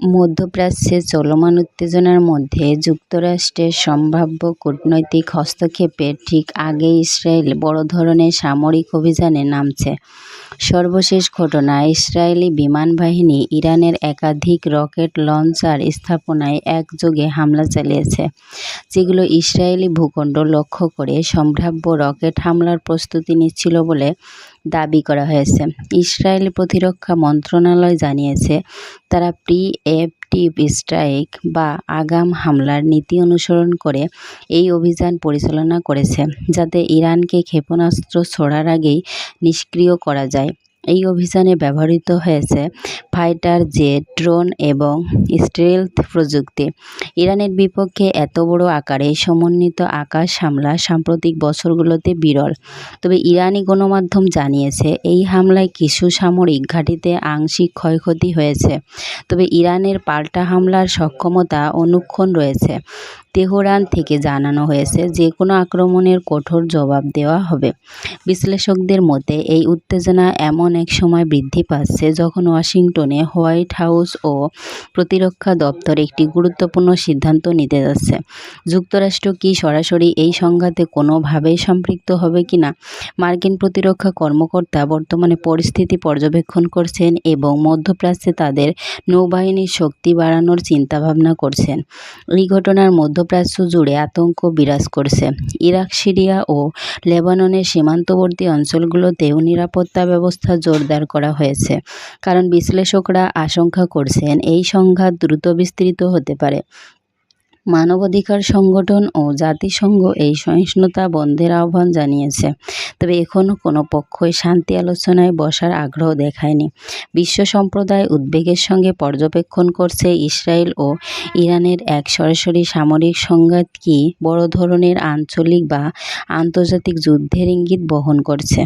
মধ্যপ্রাচ্যে চলমান উত্তেজনার মধ্যে যুক্তরাষ্ট্রের সম্ভাব্য কূটনৈতিক হস্তক্ষেপের ঠিক আগেই ইসরায়েল বড় ধরনের সামরিক অভিযানে নামছে। সর্বশেষ ঘটনায় ইসরায়েলি বিমান বাহিনী ইরানের একাধিক রকেট লঞ্চার স্থাপনায় একযোগে হামলা চালিয়েছে, যেগুলো ইসরায়েলি ভূখণ্ড লক্ষ্য করে সম্ভাব্য রকেট হামলার প্রস্তুতি নিচ্ছিল বলে দাবি করা হয়েছে। ইসরায়েল প্রতিরক্ষা মন্ত্রণালয় জানিয়েছে, তারা প্রি এফটিভ স্ট্রাইক বা আগাম হামলার নীতি অনুসরণ করে এই অভিযান পরিচালনা করেছে, যাতে ইরানকে ক্ষেপণাস্ত্র ছোড়ার আগেই নিষ্ক্রিয় করা যায়। এই অভিযানে ব্যবহৃত হয়েছে ফাইটার জেট, ড্রোন এবং স্টেলথ প্রযুক্তি। ইরানের বিপক্ষে এত বড় আকারে সমন্বিত আকাশ হামলা সাম্প্রতিক বছরগুলোতে বিরল। তবে ইরানি গণমাধ্যম জানিয়েছে, এই হামলায় কিছু সামরিক ঘাঁটিতে আংশিক ক্ষয়ক্ষতি হয়েছে, তবে ইরানের পাল্টা হামলার সক্ষমতা অনুক্ষণ রয়েছে। তেহরান থেকে জানানো হয়েছে, যে কোনো আক্রমণের কঠোর জবাব দেওয়া হবে। বিশ্লেষকদের মতে, এই উত্তেজনা এমন এক সময় বৃদ্ধি পাচ্ছে যখন ওয়াশিংটনে হোয়াইট হাউস ও প্রতিরক্ষা দপ্তর একটি গুরুত্বপূর্ণ সিদ্ধান্ত নিতে যাচ্ছে। যুক্তরাষ্ট্র কি সরাসরি এই সংঘাতে কোনোভাবেই সম্পৃক্ত হবে কিনা। মার্কিন প্রতিরক্ষা কর্মকর্তা বর্তমানে পরিস্থিতি পর্যবেক্ষণ করছেন এবং মধ্যপ্রাচ্যে তাদের নৌবাহিনীর শক্তি বাড়ানোর চিন্তাভাবনা করছেন। এই ঘটনার মধ্যপ্রাচ্য জুড়ে আতঙ্ক বিরাজ করছে। ইরাক, সিরিয়া ও লেবাননের সীমান্তবর্তী অঞ্চলগুলোতেও নিরাপত্তা ব্যবস্থা জোরদার করা হয়েছে, কারণ বিশ্লেষকরা আশঙ্কা করছেন এই সংঘাত দ্রুত বিস্তৃত হতে পারে। মানবাধিকার সংগঠন ও জাতিসংঘ এই সহিংসতা বন্ধের আহ্বান জানিয়েছে, তবে এখনও কোনো পক্ষই শান্তি আলোচনায় বসার আগ্রহ দেখায়নি। বিশ্ব সম্প্রদায় উদ্বেগের সঙ্গে পর্যবেক্ষণ করছে ইসরায়েল ও ইরানের এক সরাসরি সামরিক সংঘাত কি বড় ধরনের আঞ্চলিক বা আন্তর্জাতিক যুদ্ধের ইঙ্গিত বহন করছে।